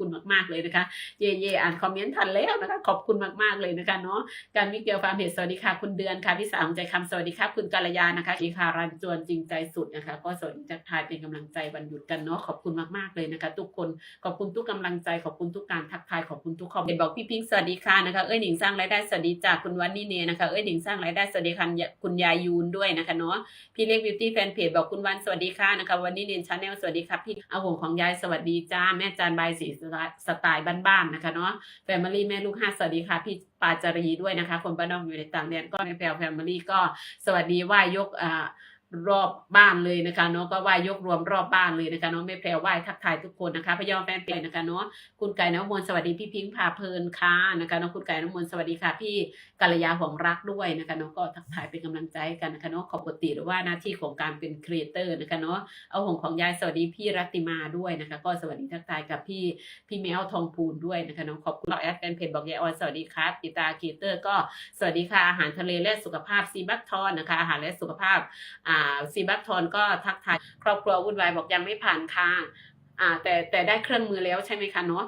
คุณมากๆเลยนะคะ เย่เย่อ่านคอมเมนต์ทันแล้วนะคะ ขอบคุณมากๆเลยนะคะเนาะการมิเกลฟาร์มเพจสวัสดีค่ะคุณเดือนค่ะพี่สาวใจคำสวัสดีครับคุณกัลยานะคะอีคารันจวนจริงใจสุดนะคะ ก็สวัสดีทักทายเป็นกำลังใจวันหยุดกันเนาะขอบคุณมากๆเลยนะคะ ทุกคนขอบคุณทุกกำลังใจขอบคุณทุกการทักทายขอบคุณทุกคอมเมนต์บอกพี่พิงค์สวัสดีค่ะนะคะเอ้ยหนิงสร้างรายได้สวัสดีจากคุณวันนี่เนนะคะเอ้ยหนิงสร้างรายได้สวัสดีค่ะคุณยายูนด้วยนะคะเนาะพี่เล็กบิวตี้แฟนเพจบอกคุณวันสวัสดีค่ะนะคะวันนี้เรียนชาแนลสวัสดีครับพี่อาหงของยายสวัสดีจ้าแม่จานใบายสีสไตล์บ้านๆนะคะเนาะแฟมิลี่แม่ลูกห้าสวัสดีค่ะพี่ปาจารีด้วยนะคะ คนบ้านนอกอยู่ในต่างแดนก็ในแพลแฟมิลี่ก็สวัสดีว่ายกอ่ารอบบ้านเลยนะคะเนาะก็ไหว่ายกรวมรอบบ้านเลยนะคะเนาะไม่แพรไหว้ทักทายทุกคนนะคะพยอมแฟนเพจนะคะเนาะคุณไก่น้ำมนสวัสดีพี่พิงค์พาเพลินค่ะนะคะเนาะคุณไก่น้ำมนสวัสดีค่ะพี่ กัลยาหวงรักด้วยนะคะเนาะก็ทักทายเป็นกำลังใจกันนะคะเนาะขอบปกติหรือว่าหน้าที่ของการเป็นครีเอเตอร์นะคะเนาะเอาหงของยายสวัสดีพี่รัตติมาด้วยนะคะ ก็สวัสดีทักทายกับพี่พี่แมวทองพูนด้วยนะคะเนาะขอบคุณเราแอดแฟนเพจบอกยายออนสวัสดีครับกีตาครีเอเตอร์ก็สวัสดีค่ะอาหารทะเลและสุขภาพซีบัคทอนนะคะอาหารและสุขภาพอ่าซีบัคทอนก็ทักทายครอบครัววุ่นวายบอกยังไม่ผ่านค่ะอ่าแต่แต่ได้เครื่องมือแล้วใช่ไหมคะเนาะ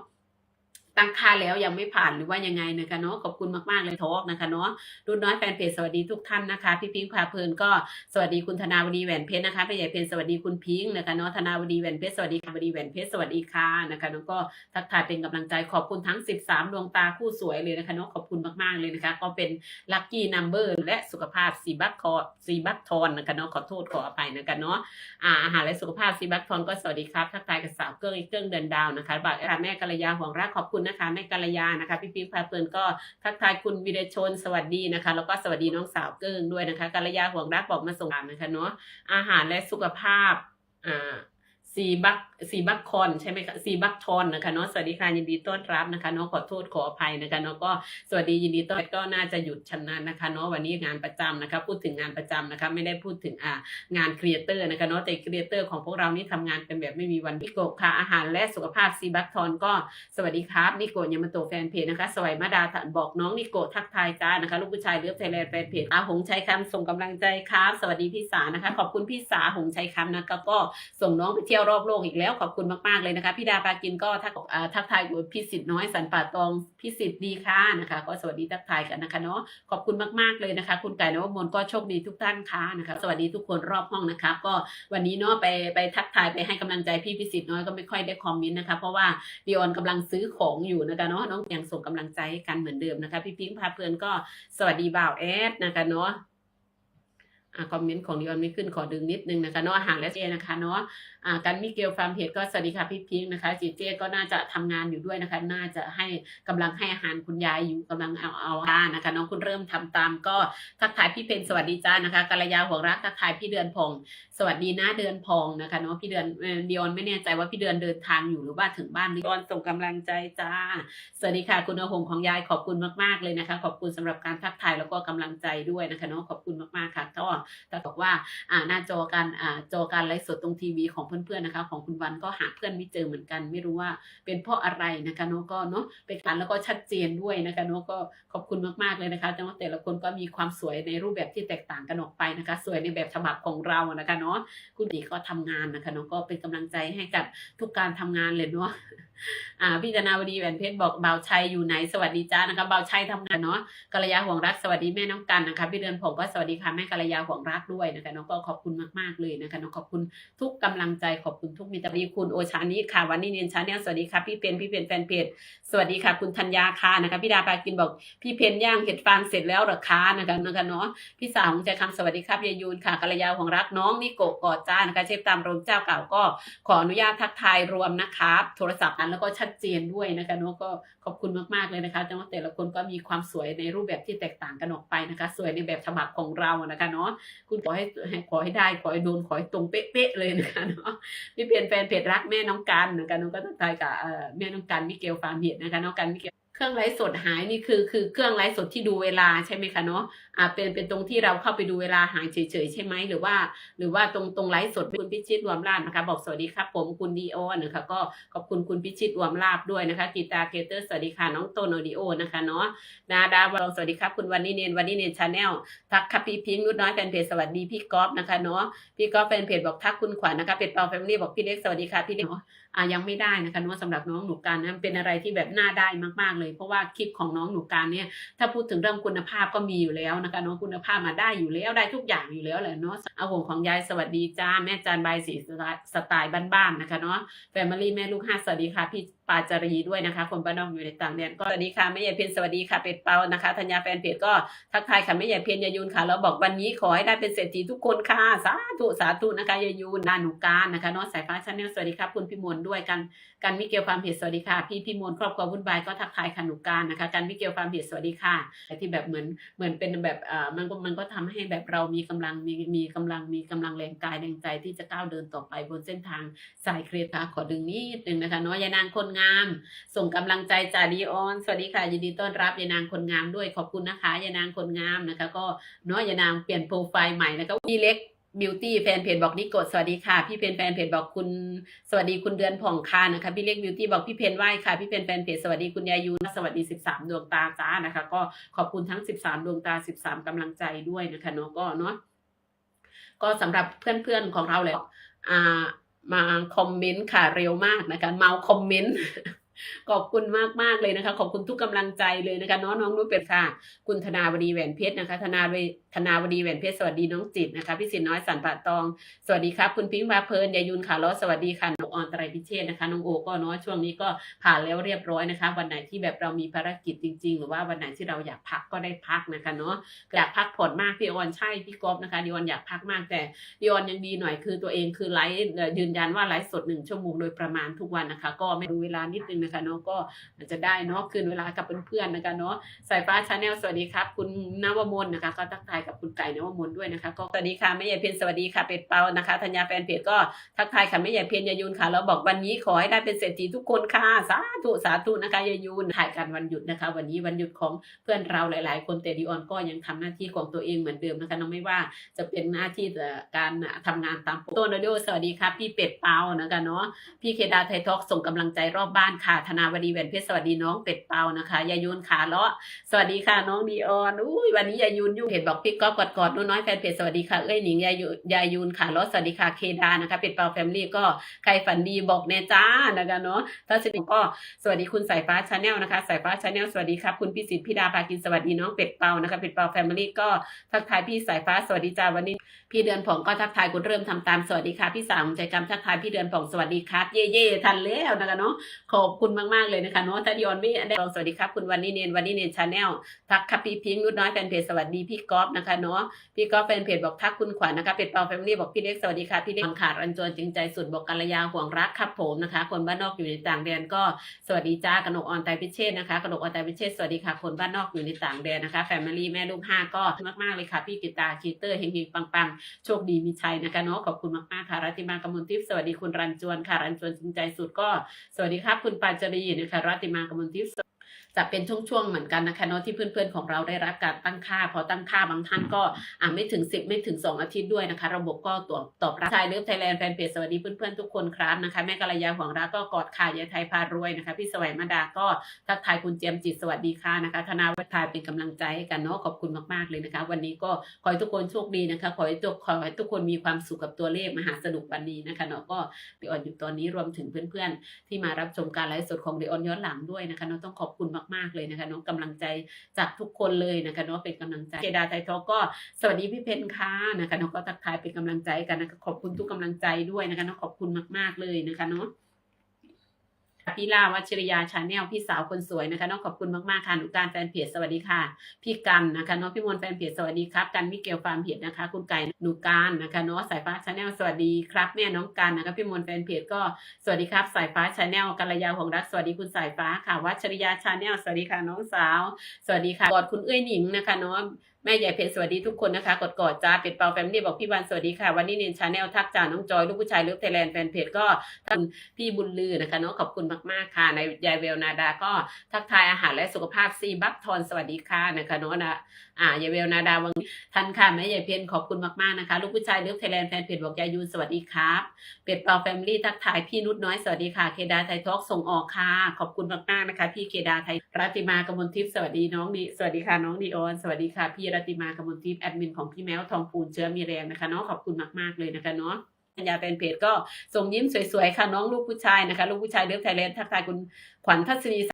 ตั้งค่าแล้วยังไม่ผ่านหรือว่ายังไงนะคะเนาะขอบคุณมากๆเลยทอกนะคะเนาะรุ่นน้อยแฟนเพจสวัสดีทุกท่านนะคะ พี่พิงค์พาเพลินก็สวัสดีคุณธนาวดีแหวนเพชรนะคะพี่ใหญ่เพนสวัสดีคุณพิงค์นะคะเนาะธนาวดีแหวนเพชรสวัสดีค่ะวดีแหวนเพชรสวัสดีค่ะนะคะเนาะก็ทักทายเป็นกำลังใจขอบคุณทั้ง 13 ดวงตาคู่สวยเลยนะคะเนาะขอบคุณมากๆเลยนะคะ ก็เป็นลัคกี้นัมเบอร์และสุขภาพซีบัคคอซีบัคทอนนะคะเนาะขอโทษขออภัยนะคะเนาะอาหารและสุขภาพซีบัคทอนก็สวัสดีครับทักทายกับสาวเกิ้งอีกเกิ้งเดินดาวนะคะบากแม่กัลยาห่วงรักขอบคุณนะคะแม่กัลยานะคะพี่พิมพ์พาเพลินก็ทักทายคุณวิเดชนสวัสดีนะคะ แล้วก็สวัสดีน้องสาวเกิ้งด้วยนะคะกัลยาห่วงรักบอกมาส่งอ่านนะคะเนาะอาหารและสุขภาพอ่า ซีบักซีบักคอนใช่ไหมคะซีบักทอนนะคะเนาะสวัสดีค่ะยินดีต้อนรับนะคะเนาะขอโทษขออภัยนะคะเนาะก็สวัสดียินดีต้อนรับก็น่าจะหยุดชนะนะคะเนาะวันนี้งานประจำนะคะ พูดถึงงานประจำนะคะ ไม่ได้พูดถึงอ่างานครีเอเตอร์นะคะเนาะแต่ครีเอเตอร์ของพวกเรานี่ทำงานกันแบบไม่มีวันนิโกะค่ะอาหารและสุขภาพซีบักทอนก็สวัสดีครับนิโกะยามาโตแฟนเพจนะคะสวัยมาดาบอกน้องนิโกะทักทายจ้านะคะลูกผู้ชายเลือกไทยแลนด์แฟนเพจอาหงชัยคำส่งกำลังใจครับสวัสดีพี่สานะคะ ขอบคุณพี่สาหงชัยคำนะคะก็ส่งน้องไปเที่ยวรอบโลกอีกแล้วขอบคุณมากๆเลยนะคะพี่ดาปากินก็ทักทักทายพี่สิทธิ์น้อยสันป่าตองพี่สิทธิ์ดีค่ะนะคะ ก็สวัสดีทักทายกันนะคะเนาะขอบคุณมากๆเลยนะคะ คุณไก่นวมนก็โชคดีทุกท่านค่ะนะคะสวัสดีทุกคนรอบห้องนะคะ ก็วันนี้เนาะไปไปทักทายไปให้กำลังใจพี่พิสิทธิ์น้อยก็ไม่ค่อยได้คอมเมนต์นะคะ เพราะว่าดิออนกำลังซื้อของอยู่นะคะเนาะน้องยังส่งกำลังใจให้กันเหมือนเดิมนะคะ พี่พิงค์พาเพลินก็สวัสดีบ่าวแอดนะคะเนาะ คอมเมนต์ของดิออนไม่ขึ้นขอดึงนิดนึงนะคะเนาะอาหารและเจนะคะเนาะอ่ากันมิเกลฟาร์มเพจก็สวัสดีค่ะพี่พิงนะคะจีเจก็น่าจะทำงานอยู่ด้วยนะคะ น่าจะให้กำลังให้อาหารคุณยายอยู่กำลังเอาเอาอานะคะน้องคุณเริ่มทำตามก็ทักทายพี่เพนสวัสดีจ้านะคะกัลยาห่วงรักทักทายพี่เดือนพงสวัสดีนะเดือนพงนะคะเนาะพี่เดือนเดิออนไม่แน่ใจว่าพี่เดือนเดินทางอยู่หรือว่าถึงบ้านดิออนส่งกำลังใจจ้าสวัสดีค่ะคุณอหงของยายขอบคุณมากๆเลยนะคะ ขอบคุณสำหรับการทักทายแล้วก็กำลังใจด้วยนะคะเนาะขอบคุณมากๆค่ะก็แต่บอกว่าอ่าหน้าจอการอ่าจอการไลฟ์สดตรงทีวีของเพื่อนๆนะคะ ของคุณวันก็หาเพื่อนไม่เจอเหมือนกัน ไม่รู้ว่าเป็นเพราะอะไรนะคะเนาะก็เนาะเป็นการแล้วก็ชัดเจนด้วยนะคะเนาะก็ขอบคุณมากๆเลยนะคะแต่ว่าแต่ละคนก็มีความสวยในรูปแบบที่แตกต่างกันออกไปนะคะ สวยในแบบฉบับของเรานะคะเนาะคุณดีก็ทำงานนะคะเนาะก็เป็นกำลังใจให้กับทุกการทำงานเลยเนาะอ่าพี่ธนาวดีแหวนเพชรบอกเบาชัยอยู่ไหนสวัสดีจ้านะคะเบาชัยทำงานเนาะกัลยาห่วงรักสวัสดีแม่น้องกันนะคะพี่เดือนผมก็สวัสดีค่ะแม่กัลยาห่วงรักด้วยนะคะน้องก็ขอบคุณมากๆเลยนะคะน้องขอบคุณทุกกำลังใจขอบคุณทุกมิตรภาพคุณโอชานิค่ะวันนี้เนียนชาแนลสวัสดีค่ะพี่เพนพี่เพนแฟนเพจสวัสดีค่ะคุณธัญญาค่ะนะคะพี่ดาปากินบอกพี่เพนย่างเห็ดฟางเสร็จแล้วหรอคะนะคะนะคะเนาะพี่สาวของใจคำสวัสดีครับยายยูนค่ะกัลยาห่วงรักน้องนิโกกอดจ้านะคะเชฟตามโรงเจ้าเก่าก็ขออนุญาตทักทายรวมนะครับโทรศัพท์นั้นแล้วก็ชัดเจนด้วยนะคะเนาะก็ขอบคุณมากๆเลยนะคะจังว่าแต่ละคนก็มีความสวยในรูปแบบที่แตกต่างกันออกไปนะคะ สวยในแบบฉบับของเรานะคะเนาะคุณขอให้ขอให้ได้ขอให้โดนขอให้ตรงเป๊ะๆเลยนะคะเนาะนี่เพียนแฟนเพจรักแม่น้องกันนะคะน้องก็ทักทายกับแม่น้องกันมิเกลฟาร์มเฮดนะคะน้องกันมิเกล เครื่องไลฟ์สดหายนี่คือคือเครื่องไลฟ์สดที่ดูเวลาใช่ไหมคะเนาะอ่าเป็นเป็นตรงที่เราเข้าไปดูเวลาหายเฉยๆใช่ไหมหรือว่า หรือว่าตรงตรงไลฟ์สดคุณพิชิตรวมลาบนะคะบอกสวัสดีครับผมคุณดีโอนะคะก็ขอบคุณคุณพิชิตรวมลาบด้วยนะคะกีตาร์เกเตอร์สวัสดีค่ะน้องโตโนดิโอนะคะเนาะนาดาวรองสวัสดีครับคุณวันนี้เนนวันนี้เนนชาแนลทักครับพี่พิงค์นุชน้อยแฟนเพจสวัสดีพี่ก๊อฟนะคะเนาะพี่ก๊อฟแฟนเพจบอกทักคุณขวัญนะคะเป็ดเปาแฟมิลี่บอกพี่เล็กสวัสดีค่ะพี่เล็ก อ่ายังไม่ได้นะคะเนาะสำหรับน้องหนูการนะเป็นอะไรที่แบบน่าได้มากๆเลย เพราะว่าคลิปของน้องหนูการเนี่ยถ้าพูดถึงเรื่องคุณภาพก็มีอยู่แล้วนะคะน้องคุณภาพมาได้อยู่แล้วได้ทุกอย่างอยู่แล้วแหละเนาะเอาห่วงของยายสวัสดีจ้าแม่จานใบสีสไตล์บ้านๆนะคะเนาะแฟมิลี่แม่ลูกห้าสวัสดีค่ะพี่าจารีด้วยนะคะคนบ้านนอกอยู่ในต่างแดนก็สวัสดีค่ะแม่ใหญ่เพียรสวัสดีค่ะเป็ดเปานะคะธัญญาแฟนเพจก็ทักทายค่ะแม่ใหญ่เพียรยายุนค่ะแล้วบอกวันนี้ขอให้ได้เป็นเศรษฐีทุกคนค่ะ สาธุสาธุนะคะยายุนนานูการนะคะเนาะสายฟ้าชาแนลสวัสดีครับคุณพี่มนต์ด้วยกันกันมิเกลฟามเพจสวัสดีค่ะ พี่พี่มนต์ครอบครัววุ่นวายก็ทักทายค่ะหนูการนะคะกันมิเกลฟามเพจสวัสดีค่ะที่แบบเหมือนเหมือนเป็นแบบเอ่อมันก็มันก็ทำให้แบบเรามีกำลังมีมีกำลังมีกำลังแรงกายแรงใจที่จะก้าวเดินต่อไปบนเส้นทางสายเครียดค่ะขอดึงนิดนึงนะคะนาะยายนางคนงาม ส่งกำลังใจจาดีออน สวัสดีค่ะยินดีต้อนรับยายนางคนงามด้วยขอบคุณนะคะยายนางคนงามนะคะ ก็เนาะยายนางเปลี่ยนโปรไฟล์ใหม่นะคะพี่เล็กบิวตี้แฟนเพจบอกนิโกดสวัสดีค่ะ พี่เพนแฟนเพจบอกคุณสวัสดีคุณเดือนผ่องคานะคะพี่เล็กบิวตี้บอกพี่เพนไหว้ค่ะพี่เพนแฟนเพจสวัสดีคุณยายูสวัสดี 13 ดวงตาจ้านะคะ ก็ขอบคุณทั้ง 13 ดวงตา 13กำลังใจด้วยนะคะเนาะก็เนาะก็สำหรับเพื่อนๆของเราเลยอ่า มาคอมเมนต์ค่ะเร็วมากนะคะ เมาคอมเมนต์ ขอบคุณมากมากเลยนะคะ ขอบคุณทุกกำลังใจเลยนะคะ น้องน้องนุ้ยเป็ดค่ะ คุณธนาวดีแหวนเพชรนะคะ ธนาวดีธนาวดีแหวนเพชรสวัสดีน้องจิตนะคะพี่สินน้อยสันปะตอง สวัสดีครับ คุณพิงค์วาเพลินยายุนค่ะล้อสวัสดีค่ะน้องออนไตรพิเชษนะคะน้องโอก็เนาะช่วงนี้ก็ผ่านแล้วเรียบร้อยนะคะ วันไหนที่แบบเรามีภารกิจจริง ๆ หรือว่าวันไหนที่เราอยากพักก็ได้พักนะคะเนาะอยากพักผ่อนมากพี่ออนใช่พี่กอฟนะคะดิออนอยากพักมากแต่ดิออนยังดีหน่อยคือตัวเองคือไลฟ์ยืนยันว่าไลฟ์สดหนึ่งชั่วโมงโดยประมาณทุกวันนะคะ ก็ไม่ดูเวลานิดนึงนะคะเนาะก็อาจจะได้เนาะคืนเวลากับเพื่อนๆนะคะเนาะสายฟ้าชาแนลสวัสดีครับ คุณนวมนนะคะ ก็ทักทายกับคุณไก่นวมนด้วยนะคะ ก็สวัสดีค่ะแม่ใหญ่เพียรสวัสดีค่ะเป็ดเปานะคะธัญญาแฟนเพจก็ทักทายค่ะแม่ใหญ่เพียรยายุนค่ะแล้วบอกวันนี้ขอให้ได้เป็นเศรษฐีทุกคนค่ะสาธุสาธุนะคะยายุนถ่ายกันวันหยุดนะคะ วันนี้วันหยุดของเพื่อนเราหลาย ๆ คนแต่ดิออนก็ยังทำหน้าที่ของตัวเองเหมือนเดิมนะคะน้องไม่ว่าจะเป็นหน้าที่การทำงานตามโตนโดสวัสดีครับพี่เป็ดเปานะคะเนาะพี่เคดาไทยทอกส่งกำลังใจรอบบ้านค่ะ่ะ ธนาวดีแหวนเพชรสวัสดีน้องเป็ดเปานะคะยายุนขาเลาะสวัสดีค่ะน้องดีออนอุ้ยวันนี้ยายุนยุ่งเพจบอกพี่ก๊อฟกอดกอดๆหนูน้อยแฟนเพจสวัสดีค่ะเอ้ยหนิงยายุยายุนขาเลาะสวัสดีค่ะเคดานะคะเป็ดเปาแฟมิลี่ก็ใครฝันดีบอกแน่จ้านะคะเนาะถ้าสนิทก็สวัสดีคุณสายฟ้าชาแนลนะคะ สายฟ้าชาแนลสวัสดีครับคุณพิสิทธิ์พิดาภากินสวัสดีน้องเป็ดเปานะคะเป็ดเปาแฟมิลี่ก็ทักทายพี่สายฟ้าสวัสดีจ้าวันนี้พี่เดือนผ่องก็ทักทายคุณเริ่มทำตามสวัสดีค่ะพี่สาวของใจกรรมทักทายพี่เดือนผ่องสวัสดีครับเย่เย่ทันแล้วนะคะเนาะขอบคุณมาก ๆ เลยนะคะเนาะถ้าดิอนไม่ได้สวัสดีครับคุณวันนี้เนนวันนี้เนนชาแนลทักคับพี่พิงค์นุชน้อยแฟนเพจสวัสดีพี่ก๊อฟนะคะเนาะพี่ก๊อฟแฟนเพจบอกทักคุณขวัญนะคะเป็ดเปาแฟมิลี่บอกพี่เล็กสวัสดีค่ะพี่เล็กขาดรันจวนจริงใจสุดบอกกัลยาห่วงรักครับผมนะคะ คนบ้านนอกอยู่ในต่างแดนก็สวัสดีจ้ากนกออนไตพิเชษนะคะกนกออนไตพิเชษสวัสดีค่ะคนบ้านนอกอยู่ในต่างแดนนะคะแฟมิลี่แม่ลูกห้าก็มากๆเลยค่ะพี่กิตาคีเตอร์เฮงๆปังๆโชคดีมีชัยนะคะเนาะขอบคุณมากๆค่ะรัติมากมลทิพย์สวัสดีคุณรันจวนค่ะรันจวนจริงใจสุดก็สวัสดีครับคุณปาจรีนะคะรัติมากมลทิพย์ จะเป็นช่วงๆเหมือนกันนะคะเนาะที่เพื่อนๆของเราได้รับการตั้งค่า พอตั้งค่าบางท่านก็อ่าไม่ถึง 10 ไม่ถึง 2 อาทิตย์ด้วยนะคะ ระบบก็ตรวจตอบรับชายเลิฟไทยแลนด์แฟนเพจสวัสดีเพื่อนๆทุกคนครับนะคะแม่กัลยาของเราก็กอดข่ายายไทยพารวยนะคะพี่สวัยมาดาก็ทักทายคุณเจมส์จิตสวัสดีค่ะนะคะธนาวัฒน์เป็นกำลังใจให้กันเนาะขอบคุณมากๆเลยนะคะ วันนี้ก็ขอให้ทุกคนโชคดีนะคะขอให้ทุกขอให้ทุกคนมีความสุขกับตัวเลขมหาสนุกวันนี้นะคะเนาะก็เดออนอยู่ตอนนี้รวมถึงเพื่อนๆ ที่มารับชมการไลฟ์สดของเดออนย้อนหลังด้วยนะคะเนาะต้องขอบคุณมากๆเลยนะคะเนาะกำลังใจจากทุกคนเลยนะคะเนาะเป็นกำลังใจเจดาไทยทอก็สวัสดีพี่เพนค่ะนะคะเนาะก็ทักทายเป็นกำลังใจกันนะคะขอบคุณทุกกำลังใจด้วยนะคะเนาะขอบคุณมาก ๆเลยนะคะเนาะ พี่ลาวัชริยาชาแนลพี่สาวคนสวยนะคะน้องขอบคุณมากๆค่ะหนูการแฟนเพจสวัสดีค่ะ พี่กันนะคะน้องพี่มนแฟนเพจสวัสดีครับกันมิเกลฟาร์มเพจนะคะ คุณไก่หนูการนะคะเนาะสายฟ้าชาแนลสวัสดีครับแม่น้องกันนะคะพี่มนแฟนเพจก็สวัสดีครับ สายฟ้าชาแนลกัลยาของรักสวัสดีคุณสายฟ้าค่ะวัชริยาชาแนลสวัสดีค่ะน้องสาว สวัสดีค่ะกอดคุณเอ้ยหนิงนะคะเนาะ แม่ใหญ่เพจสวัสดีทุกคนนะคะกดกอดจ้าเป็ดเปาแฟมลี่บอกพี่วันสวัสดีค่ะ วันนี้เนนชาแนลทักจ่าน้องจอยลูกผู้ชายเลิฟไทยแลนด์แฟนเพจก็ท่านพี่บุญลือนะคะเนาะขอบคุณมากๆค่ะ ในยายเวลนาดาก็ทักทายอาหารและสุขภาพซีบัฟทอนสวัสดีค่ะนะคะเนาะนะอ่ายายเวลนาดาวังท่านค่ะแม่ใหญ่เพนขอบคุณมากๆนะคะลูกผู้ชายเลิฟไทยแลนด์แฟนเพจบอกยายยูนสวัสดีครับเป็ดเปาแฟมลี่ทักทายพี่นุชน้อยสวัสดีค่ะเคดาไทยทอกส่งออกค่ะขอบคุณมากๆนะคะพี่เคดาไทยรัติมากมลทิพย์สวัสดีน้องดีสวัสดีค่ะน้องดีออนสวัสดีค่ะพี่รติมากมลทิพย์แอดมินของพี่แมวทองปูนเชื้อมีแรงนะคะเนาะขอบคุณมากๆเลยนะคะเนาะปัญญาแฟนเพจก็ส่งยิ้มสวยๆค่ะน้องลูกผู้ชายนะคะ ลูกผู้ชายเลิฟไทยแลนด์ทักทายคุณขวัญทัศนี